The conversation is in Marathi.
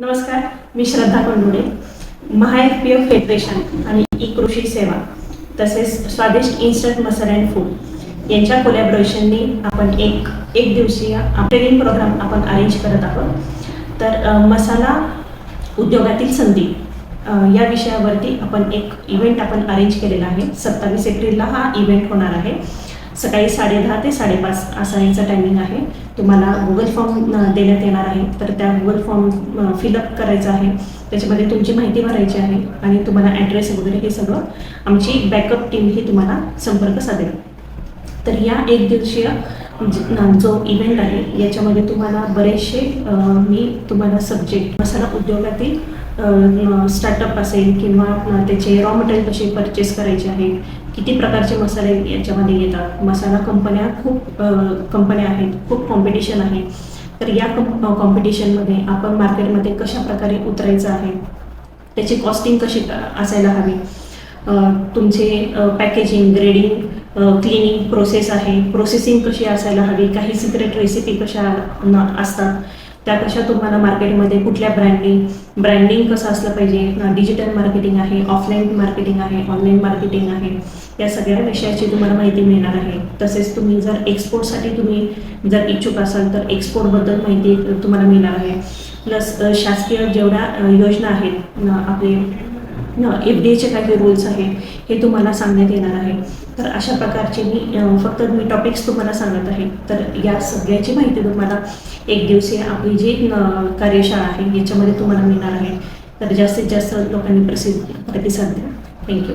नमस्कार मी श्रद्धा कंडुडे. महाएफपीओ फेडरेशन आणि ई कृषी सेवा तसेच स्वादिष्ट इन्स्टंट मसाला अँड फूड यांच्या कोलॅबोरेशननी आपण एक एक दिवसीय ट्रेनिंग प्रोग्राम आपण अरेंज करत आहोत. तर मसाला उद्योगातील संधी या विषयावरती आपण एक इव्हेंट आपण अरेंज केलेला आहे. सत्तावीस एप्रिलला हा इव्हेंट होणार आहे. सकाळी साडेदहा ते साडेपाच असा यांचा टायमिंग आहे. तुम्हाला गुगल फॉर्म देण्यात येणार आहे. तर त्या गुगल फॉर्म फिलअप करायचा आहे. त्याच्यामध्ये तुमची माहिती भरायची आहे आणि तुम्हाला ॲड्रेस वगैरे हे सगळं आमची बॅकअप टीम ही तुम्हाला संपर्क साधेल. तर या एक दिवसीय म्हणजे, जो इव्हेंट आहे याच्यामध्ये तुम्हाला बरेचसे मी तुम्हाला सब्जेक्ट मसाला उद्योगातील स्टार्टअप असेल किंवा त्याचे रॉ मटेरियल कसे परचेस करायचे आहे किती प्रकारचे मसाले याच्यामध्ये येतात. मसाला कंपन्या खूप कंपन्या आहेत खूप कॉम्पिटिशन आहे. तर या कॉम्पिटिशनमध्ये आपण मार्केटमध्ये कशा प्रकारे उतरायचं आहे त्याची कॉस्टिंग कशी क- असायला हवी. तुमचे पॅकेजिंग ग्रेडिंग क्लिनिंग प्रोसेस आहे. प्रोसेसिंग कशी असायला हवी काही सिक्रेट रेसिपी कशा असतात. त्या कशा तुम्हाला मार्केटमध्ये कुठल्या ब्रँडिंग ब्रँडिंग कसं असलं पाहिजे? डिजिटल मार्केटिंग आहे ऑफलाईन मार्केटिंग आहे ऑनलाईन मार्केटिंग आहे या सगळ्या विषयाची तुम्हाला माहिती मिळणार आहे. तसेच तुम्ही जर एक्सपोर्टसाठी तुम्ही जर इच्छुक असाल तर एक्सपोर्टबद्दल माहिती तुम्हाला मिळणार आहे. प्लस शासकीय जेवढ्या योजना आहेत आपले एफ डी एचे काही रूल्स आहेत हे तुम्हाला सांगण्यात येणार आहे. तर अशा प्रकारचे मी फक्त मी टॉपिक्स तुम्हाला सांगत आहे. तर या सगळ्याची माहिती तुम्हाला एक दिवसीय आपली जी कार्यशाळा आहे याच्यामध्ये तुम्हाला मिळणार आहे. तर जास्तीत जास्त लोकांनी प्रसिद्ध प्रतिसाद द्या. थँक्यू